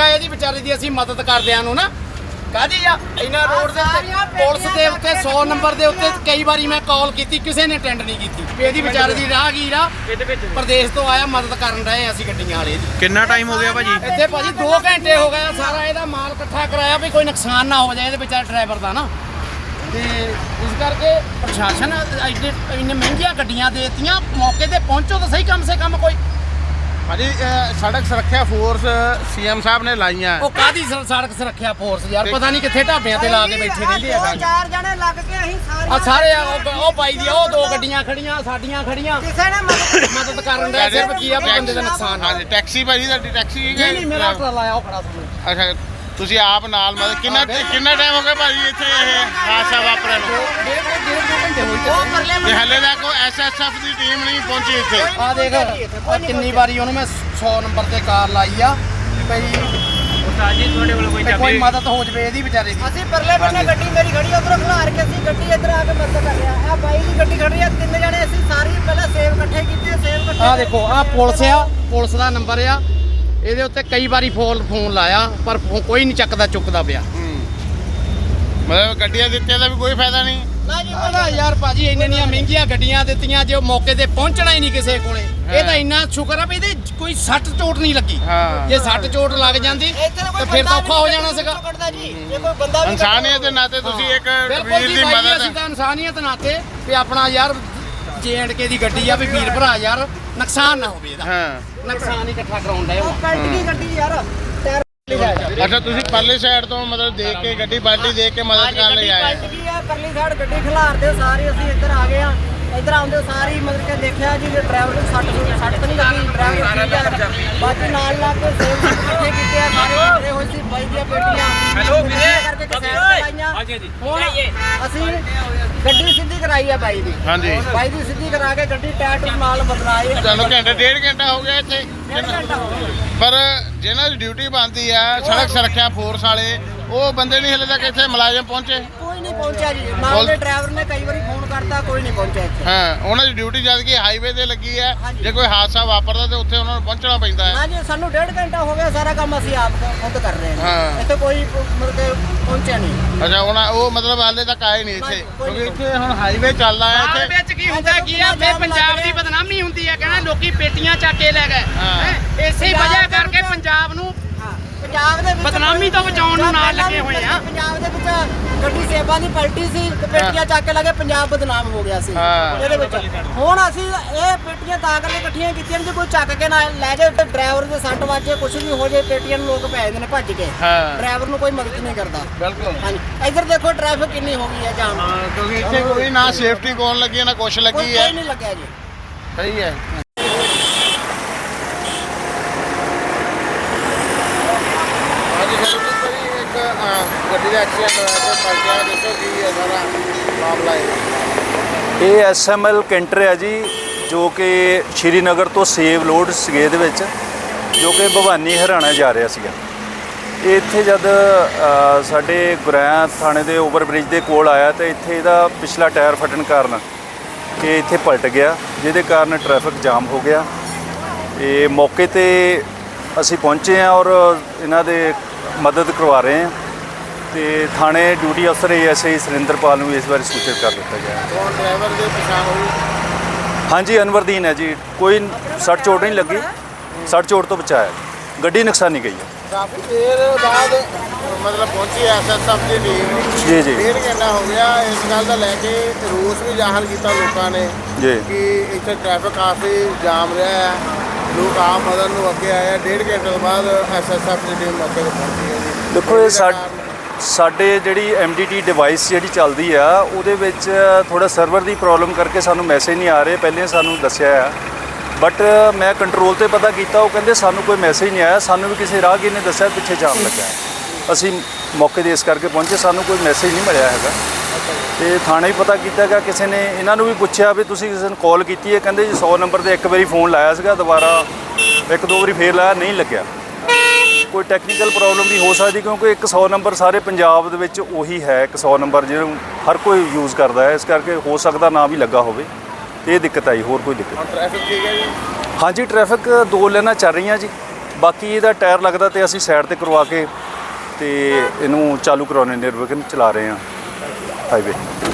ਇਹਦੀ ਵਿਚਾਰੇ ਦੀ ਅਸੀਂ ਮਦਦ ਕਰਦਿਆਂ ਨੂੰ ਨਾ। ਕਾਦੀ ਆ? ਇਹਨਾਂ ਰੋਡ ਦੇ ਉੱਤੇ ਪੁਲਿਸ ਦੇ ਉੱਤੇ 100 ਨੰਬਰ ਦੇ ਉੱਤੇ ਕਈ ਵਾਰੀ ਮੈਂ ਕਾਲ ਕੀਤੀ ਕਿਸੇ ਨੇ ਅਟੈਂਡ ਨਹੀਂ ਕੀਤੀ। ਵੀ ਇਹਦੀ ਵਿਚਾਰੇ ਦੀ ਰਾਹਗੀਰ ਆ। ਪ੍ਰਦੇਸ਼ ਤੋਂ ਆਇਆ ਮਦਦ ਕਰਨ ਰਹੇ ਅਸੀਂ ਗੱਡੀਆਂ ਵਾਲੇ ਦੀ। ਕਿੰਨਾ ਟਾਈਮ ਹੋ ਗਿਆ ਭਾਜੀ? ਇੱਥੇ ਭਾਜੀ 2 ਘੰਟੇ ਹੋ ਗਏ ਆ, ਸਾਰਾ ਇਹਦਾ ਮਾਲ ਇਕੱਠਾ ਕਰਾਇਆ ਵੀ ਕੋਈ ਨੁਕਸਾਨ ਨਾ ਹੋ ਜਾਏ ਇਹਦੇ ਵਿਚਾਰੇ ਡਰਾਈਵਰ ਦਾ ਨਾ। ਤੇ ਇਸ ਕਰਕੇ ਪ੍ਰਸ਼ਾਸਨ ਇੰਨੇ ਇੰਨੇ ਮਹਿੰਗੀਆਂ ਗੱਡੀਆਂ ਦੇਤੀਆਂ ਮੌਕੇ ਤੇ ਪਹੁੰਚੋ ਤਾਂ ਸਹੀ ਕਮ ਸੇ ਕਮ ਕੋਈ ਭਾਜੀ ਸੜਕ ਸੁਰੱਖਿਆ ਫੋਰਸ ਸੀਐਮ ਸਾਹਿਬ ਨੇ ਲਾਈਆਂ। ਉਹ ਕਾਦੀ ਸੜਕ ਸੁਰੱਖਿਆ ਫੋਰਸ ਯਾਰ ਪਤਾ ਨਹੀਂ ਕਿੱਥੇ ਢਾਬਿਆਂ ਤੇ ਲਾ ਕੇ ਬੈਠੇ ਰਹਿੰਦੇ ਆ ਚਾਰ ਜਣੇ ਲੱਗ ਕੇ ਅਸੀਂ ਆ ਸਾਰੇ ਸਾਰੇ ਆ ਉਹ- ਉਹ ਬਾਈ ਦੀ ਉਹ ਦੋ ਗੱਡੀਆਂ ਖੜੀਆਂ ਸਾਡੀਆਂ ਖੜੀਆਂ। ਕਿਸੇ ਨੇ ਮਦਦ ਮਦਦ ਕਰਨ ਦਾ ਸਿਰਫ ਕੀ ਆ ਵੀ ਬੰਦੇ ਦਾ ਨੁਕਸਾਨ ਆ। ਹਾਂਜੀ ਟੈਕਸੀ ਭਾਜੀ ਤੁਹਾਡੀ ਟੈਕਸੀ ਹੈ ਨਹੀਂ ਨਹੀਂ ਮੇਰਾ ਟਰਾਲਾ ਆਇਆ ਉਹ ਖੜਾ ਸਾਹਮਣੇ ਅੱਛਾ ਤੁਸੀਂ ਆਪ ਨਾਲ ਮਤਲਬ ਕਿੰਨਾ ਕਿੰਨਾ ਟਾਈਮ ਹੋ ਗਿਆ ਭਾਜੀ ਇੱਥੇ ਇਹ ਹਾਦਸਾ ਵਾਪਰਿਆ ਨੂੰ? ਤੇ ਹਲੇ ਤੱਕ ਐਸਐਸਐਫ ਦੀ ਟੀਮ ਨਹੀਂ ਪਹੁੰਚੀ ਇੱਥੇ। ਆ ਦੇਖ ਆਹ ਕਿੰਨੀ ਵਾਰੀ ਉਹਨੂੰ ਮੈਂ 100 ਨੰਬਰ ਤੇ ਕਾਰ ਲਾਈ ਆ ਭਈ ਉਸਤਾਦ ਜੀ ਤੁਹਾਡੇ ਕੋਲ ਕੋਈ ਕੋਈ ਮਦਦ ਹੋ ਜਵੇ ਇਹਦੀ ਵਿਚਾਰੇ ਦੀ। ਅਸੀਂ ਪਰਲੇ ਬੰਨੇ ਗੱਡੀ ਮੇਰੀ ਖੜੀ ਉਧਰੋਂ ਖਲਾਰ ਕੇ ਅਸੀਂ ਗੱਡੀ ਇੱਧਰ ਆ ਕੇ ਮਦਦ ਕਰ ਰਿਹਾ ਆ ਬਾਈ ਦੀ ਗੱਡੀ ਖੜੀ ਆ ਤਿੰਨ ਜਣੇ ਅਸੀਂ ਸਾਰੀ ਪਹਿਲਾਂ ਸੇਵ ਇਕੱਠੇ ਕੀਤੇ ਸੇਵ ਇਕੱਠੇ ਆ ਦੇਖੋ ਆ ਪੁਲਿਸ ਆ ਪੁਲਿਸ ਦਾ ਨੰਬਰ ਆ। ਇਹਦੇ ਉੱਤੇ ਕਈ ਵਾਰੀ ਫੋਨ ਫੋਨ ਲਾਇਆ ਪਰ ਫੋ- ਕੋਈ ਨਹੀਂ ਚੱਕਦਾ ਚੁੱਕਦਾ ਪਿਆ। ਮਤਲਬ ਗੱਡੀਆਂ ਦਿੱਤੀਆਂ ਦਾ ਵੀ ਕੋਈ ਫਾਇਦਾ ਨਹੀਂ? ਨਾ ਜੀ ਯਾਰ ਭਾਜੀ ਇੰਨੇ ਨੀਆਂ ਮਹਿੰਗੀਆਂ ਗੱਡੀਆਂ ਦਿੱਤੀਆਂ ਜੇ ਉਹ ਮੌਕੇ ਤੇ ਪਹੁੰਚਣਾ ਹੀ ਨਹੀਂ ਕਿਸੇ ਕੋਲੇ। ਇਹ ਤਾਂ ਇੰਨਾ ਸ਼ੁਕਰ ਆ ਵੀ ਇਹਦੇ ਕੋਈ ਸੱਟ ਚੋਟ ਨਹੀਂ ਲੱਗੀ। ਹਾਂ। ਜੇ ਸੱਟ ਚੋਟ ਲੱਗ ਜਾਂਦੀ ਤਾਂ ਫਿਰ ਤਾਂ ਔਖਾ ਹੋ ਜਾਣਾ ਸੀਗਾ। ਇਨਸਾਨੀਅਤ ਦੇ ਨਾਤੇ ਤੁਸੀਂ ਇੱਕ ਬਿਲਕੁਲ ਵੀਰ ਜੀ ਦੀ ਭਾਈ ਜੀ, ਅਸੀਂ ਮਦਦ ਤਾਂ ਇਨਸਾਨੀਅਤ ਨਾਤੇ ਵੀ ਆਪਣਾ ਯਾਰ ਕੇ ਦੀ ਗੱਡੀ ਆ ਵੀ ਵੀਰ ਭਰਾ ਯਾਰ ਨੁਕਸਾਨ ਨਾ ਹੋਵੇ ਇਹਦਾ। ਹਾਂ। ਨੁਕਸਾਨ ਹੀ ਇਕੱਠਾ ਕਰਾਉਣ ਦਾ ਉਹ ਪਲਟ ਗਈ ਗੱਡੀ ਯਾਰ ਟਾਇਰ ਅੱਛਾ ਤੁਸੀਂ ਪਰਲੇ ਸਾਈਡ ਤੋਂ ਮਤਲਬ ਦੇਖ ਕੇ ਗੱਡੀ ਬਾਲਟੀ ਦੇਖ ਕੇ ਮਦਦ ਕਰਨ ਲਈ ਆਏ ਪਲਟ ਗਈ ਆ ਪਰਲੀ ਸਾਈਡ ਗੱਡੀ ਖਿਲਾਰਦੇ ਸਾਰੇ ਅਸੀਂ ਇੱਧਰ ਆ ਗਏ ਆ। ਇੱਧਰ ਆਉਂਦੇ ਸਾਰੀ ਮਤਲਬ ਕਿ ਦੇਖਿਆ ਜੀ ਡਰਾਈਵਰ ਨੂੰ ਸੱਟ ਸੱਟ ਤਾਂ ਨਹੀਂ ਲੱਗੀ ਡਰਾਈਵਰ ਠੀਕ ਆ। ਬਾਕੀ ਨਾਲ ਲਾ ਕੇ ਸੇਵ ਇਕੱਠੇ ਕੀਤੇ ਆ ਸਾਰੇ ਇਕੱਠੇ ਹੋਏ ਸੀ ਬਾਈ ਦੀਆਂ ਬੇਟੀਆਂ। ਹੈਲੋ ਵੀਰੇ। ਕਰਕੇ ਕਸੈਟ ਚਲਾਈਆਂ ਹਾਂਜੀ ਹਾਂਜੀ। ਹੁਣ ਅਸੀਂ ਗੱਡੀ ਕਰਾਈ ਆ ਬਾਈ ਦੀ। ਹਾਂਜੀ। ਬਾਈ ਦੀ ਸਿੱਧੀ ਕਰਾ ਕੇ ਗੱਡੀ ਟਾਇਰ ਟੂਰ ਨਾਲ ਬਦਲਾਏ। ਤੁਹਾਨੂੰ ਘੰਟਾ ਡੇਢ ਘੰਟਾ ਹੋ ਗਿਆ ਇੱਥੇ? ਡੇਢ ਘੰਟਾ ਹੋ ਗਿਆ। ਪਰ ਜਿਹਨਾਂ ਦੀ ਡਿਊਟੀ ਬਣਦੀ ਆ ਸੜਕ ਸੁਰੱਖਿਆ ਫੋਰਸ ਵਾਲੇ ਉਹ ਬੰਦੇ ਨਹੀਂ ਹਲੇ ਤੱਕ ਇੱਥੇ ਮੁਲਾਜ਼ਮ ਪਹੁੰਚੇ? ਨਹੀਂ ਪਹੁੰਚਿਆ ਜੀ ਨਾਲ ਦੇ ਡਰਾਈਵਰ ਨੇ ਕਈ ਵਾਰੀ ਫੋਨ ਕਰਤਾ ਕੋਈ ਨਹੀਂ ਪਹੁੰਚਿਆ ਇੱਥੇ ਹਾਂ ਉਹਨਾਂ ਦੀ ਡਿਊਟੀ ਜਦ ਕਿ ਹਾਈਵੇ ਤੇ ਲੱਗੀ ਹੈ। ਜੇ ਕੋਈ ਹਾਦਸਾ ਵਾਪਰਦਾ ਤੇ ਉੱਥੇ ਉਹਨਾਂ ਨੂੰ ਪਹੁੰਚਣਾ ਪੈਂਦਾ ਹੈ ਹਾਂ ਜੀ ਸਾਨੂੰ ਡੇਢ ਘੰਟਾ ਹੋ ਗਿਆ ਸਾਰਾ ਕੰਮ ਅਸੀਂ ਆਪ ਖੁਦ ਕਰ ਰਹੇ ਹਾਂ। ਹਾਂ ਇੱਥੇ ਕੋਈ ਮਤਲਬ ਕਿ ਪਹੁੰਚਿਆ ਨਹੀਂ ਅੱਛਾ ਉਹਨਾਂ ਉਹ ਮਤਲਬ ਹਾਲੇ ਤੱਕ ਆਏ ਨਹੀਂ ਇੱਥੇ ਕਿਉਂਕਿ। ਇੱਥੇ ਹੁਣ ਹਾਈਵੇ ਚੱਲਦਾ ਹੈ ਇੱਥੇ ਵਿੱਚ ਕੀ ਹੁੰਦਾ ਕੀ ਆ ਫੇ ਪੰਜਾਬ ਦੀ ਬਦਨਾਮੀ ਹੁੰਦੀ ਆ ਕਹਿੰਦਾ ਲੋਕੀ ਪੇਟੀਆਂ ਚੱਕ ਕੇ ਲੈ ਗਏ ਹਾਂ। ਹੈਂ? ਇਸੇ ਵਜ੍ਹਾ ਕਰਕੇ ਪੰਜਾਬ ਨੂੰ ਹਾਂ ਪੰਜਾਬ ਦੇ ਵਿੱਚ ਬਦਨਾਮੀ ਤੋਂ ਬਚਾਉਣ ਨੂੰ ਨਾਲ ਲੱਗੇ ਹੋਏ ਆ। ਪੰਜਾਬ ਦੇ ਵਿੱਚ ਗੱਡੀ ਸੇਬਾਂ ਦੀ ਪਲਟੀ ਸੀ ਤੇ ਪੇਟੀਆਂ ਚੱਕ ਕੇ ਲੱਗੇ ਪੰਜਾਬ ਬਦਨਾਮ ਹੋ ਗਿਆ ਸੀ। ਹਾਂ। ਇਹਦੇ ਵਿੱਚ। ਹੁਣ ਅਸੀਂ ਇਹ ਪੇਟੀਆਂ ਤਾਂ ਕਰਕੇ ਇਕੱਠੀਆਂ ਕੀਤੀਆਂ ਜੇ ਕੋਈ ਚੱਕ ਕੇ ਨਾ ਲੈ ਜਾਏ ਤੇ ਡਰਾਈਵਰ ਦੇ ਸੱਟ ਵੱਜੇ ਕੁਝ ਵੀ ਹੋ ਜਾਏ ਪੇਟੀਆਂ ਨੂੰ ਲੋਕ ਪੈ ਜਾਂਦੇ ਨੇ ਭੱਜ ਕੇ। ਹਾਂ। ਡਰਾਈਵਰ ਨੂੰ ਕੋਈ ਮਦਦ ਨਹੀਂ ਕਰਦਾ। ਬਿਲਕੁਲ। ਹਾਂਜੀ। ਇੱਧਰ ਦੇਖੋ ਟ੍ਰੈਫਿਕ ਕਿੰਨੀ ਹੋ ਗਈ ਹੈ ਜਾਮ। ਹਾਂ ਕਿਉਂਕਿ ਇੱਥੇ ਕੋਈ ਨਾ ਸੇਫਟੀ ਕੋਣ ਲੱਗੀ ਹੈ, ਨਾ ਕੁਛ ਕੋਈ ਲੱਗੀ ਕੋਈ ਹੈ। ਨਹੀਂ ਲੱਗਿਆ ਜੀ। ਸਹੀ ਹੈ ਹਾਂਜੀ ਸਰ ਜੀ ਇੱਕ ਅਹ, ਗੱਡੀ ਦਾ ਐਕਸੀਡੈਂਟ ਹੋਇਆ ਤੇ ਪਲਟਿਆ ਦੱਸੋ ਕੀ ਹੈ ਸਾਰਾ ਮਾਮਲਾ ਹੈ ਇਹ ਐਸਐਮਐਲ ਕੈਂਟਰ ਹੈ ਜੀ, ਜੋ ਕਿ ਸ਼੍ਰੀਨਗਰ ਤੋਂ ਸੇਵ ਲੋਡ ਸੀਗੇ ਦੇ ਵਿੱਚ, ਜੋ ਕਿ ਭਵਾਨੀ ਹਰਿਆਣਾ ਜਾ ਰਿਹਾ ਸੀਗਾ। ਇਹ ਇੱਥੇ ਜਦ ਸਾਡੇ ਗੁਰੈਆਂ ਥਾਣੇ ਦੇ ਓਵਰ ਬ੍ਰਿਜ ਦੇ ਕੋਲ ਆਇਆ ਤਾਂ ਇੱਥੇ ਇਹਦਾ ਪਿਛਲਾ ਟਾਇਰ ਫਟਣ ਕਾਰਨ ਇਹ ਇੱਥੇ ਪਲਟ ਗਿਆ, ਜਿਹਦੇ ਕਾਰਨ ਟ੍ਰੈਫਿਕ ਜਾਮ ਹੋ ਗਿਆ। ਇਹ ਮੌਕੇ ਤੇ ਅਸੀਂ ਪਹੁੰਚੇ ਹਾਂ ਔਰ ਇਹਨਾਂ ਦੇ ਮਦਦ ਕਰਵਾ ਰਹੇ ਹਾਂ। ਤੇ ਥਾਣੇ ਡਿਊਟੀ ਅਫਸਰ ਏਐਸਆਈ ਸੁਰਿੰਦਰਪਾਲ ਨੂੰ ਇਸ ਬਾਰੇ ਸੂਚਿਤ ਕਰ ਦਿੱਤਾ ਗਿਆ ਹੈ। ਕੌਣ ਡਰਾਈਵਰ ਦੇ ਪਛਾਣ ਹੋਈ? ਹਾਂਜੀ ਅਨਵਰਦੀਨ ਹੈ ਜੀ। ਕੋਈ ਸੱਟ ਚੋਟ ਨਹੀਂ ਲੱਗੀ। ਸੱਟ ਚੋਟ ਤੋਂ ਬਚਾਇਆ। ਗੱਡੀ ਨੁਕਸਾਨੀ ਗਈ ਹੈ। ਕਾਫੀ ਦੇਰ ਬਾਅਦ ਮਤਲਬ ਪਹੁੰਚੀ ਐਸਐਸਐਫ ਦੀ ਟੀਮ ਜੀ ਜੀ। ਡੇਢ ਘੰਟਾ ਹੋ ਗਿਆ। ਇਸ ਗੱਲ ਦਾ ਲੈ ਕੇ ਰੋਸ ਵੀ ਜ਼ਾਹਰ ਕੀਤਾ ਲੋਕਾਂ ਨੇ ਜੀ। ਕਿ ਇੱਥੇ ਟ੍ਰੈਫਿਕ ਕਾਫੀ ਜਾਮ ਰਿਹਾ ਹੈ। ਲੋਕ ਆਮ ਨੂੰ ਅੱਗੇ ਆਏ ਆ ਡੇਢ ਘੰਟੇ ਤੋਂ ਬਾਅਦ ਐਸਐਸਐਫ ਦੀ ਟੀਮ ਮੌਕੇ ਤੇ ਪਹੁੰਚੀ ਹੈ ਜੀ। ਦੇਖੋ ਇਹ ਸਾਡੇ ਜਿਹੜੀ ਐਮਡੀਟੀ ਡਿਵਾਈਸ ਜਿਹੜੀ ਚੱਲਦੀ ਆ, ਉਹਦੇ ਵਿੱਚ ਥੋੜਾ ਸਰਵਰ ਦੀ ਪ੍ਰੋਬਲਮ ਕਰਕੇ ਸਾਨੂੰ ਮੈਸੇਜ ਨਹੀਂ ਆ ਰਹੇ, ਪਹਿਲੇ ਸਾਨੂੰ ਦੱਸਿਆ ਆ। ਬਟ ਮੈਂ ਕੰਟਰੋਲ ਤੇ ਪਤਾ ਕੀਤਾ, ਉਹ ਕਹਿੰਦੇ ਸਾਨੂੰ ਕੋਈ ਮੈਸੇਜ ਨਹੀਂ ਆਇਆ, ਸਾਨੂੰ ਵੀ ਕਿਸੇ ਰਾਹਗੀਰ ਨੇ ਦੱਸਿਆ ਪਿੱਛੇ ਜਾਮ ਲੱਗਾ ਅਸੀਂ ਮੌਕੇ 'ਤੇ ਇਸ ਕਰਕੇ ਪਹੁੰਚੇ, ਸਾਨੂੰ ਕੋਈ ਮੈਸੇਜ ਨਹੀਂ ਮਿਲਿਆ ਹੈਗਾ। ਤੇ ਥਾਣੇ ਵੀ ਪਤਾ ਕੀਤਾ ਗਿਆ, ਕਿਸੇ ਨੇ ਇਹਨਾਂ ਨੂੰ ਵੀ ਪੁੱਛਿਆ ਵੀ ਤੁਸੀਂ ਕਿਸੇ ਨੂੰ ਕਾਲ ਕੀਤੀ ਹੈ, ਕਹਿੰਦੇ ਜੀ 100 ਨੰਬਰ ਤੇ ਇੱਕ ਵਾਰੀ ਫੋਨ ਲਾਇਆ ਸੀਗਾ, ਦੁਬਾਰਾ ਇੱਕ ਦੋ ਵਾਰੀ ਫੇਰ ਲਾਇਆ, ਨਹੀਂ ਲੱਗਿਆ। ਕੋਈ ਟੈਕਨੀਕਲ ਪ੍ਰੋਬਲਮ ਵੀ ਹੋ ਸਕਦੀ ਕਿਉਂਕਿ ਇੱਕ 100 ਨੰਬਰ ਸਾਰੇ ਪੰਜਾਬ ਦੇ ਵਿੱਚ ਉਹੀ ਹੈ ਇੱਕ 100 ਨੰਬਰ ਜਿਹਨੂੰ ਹਰ ਕੋਈ ਯੂਜ਼ ਕਰਦਾ ਹੈ। ਇਸ ਕਰਕੇ ਹੋ ਸਕਦਾ ਨਾ ਵੀ ਲੱਗਾ ਹੋਵੇ। ਤੇ ਇਹ ਦਿੱਕਤ ਆਈ ਹੋਰ ਕੋਈ ਦਿੱਕਤ ਹੁਣ ਟ੍ਰੈਫਿਕ ਠੀਕ ਹੈ ਜੀ? ਹਾਂਜੀ ਟ੍ਰੈਫਿਕ ਦੋ ਲਾਈਨਾਂ ਚੱਲ ਰਹੀਆਂ ਜੀ। ਬਾਕੀ ਇਹਦਾ ਟਾਇਰ ਲੱਗਦਾ ਤੇ ਅਸੀਂ ਸਾਈਡ ਤੇ ਕਰਵਾ ਕੇ ਤੇ ਇਹਨੂੰ ਚਾਲੂ ਕਰਾਉਣੇ ਨਿਰਵਿਘਨ ਚਲਾ ਰਹੇ ਹਾਂ। ਹਾਈਵੇ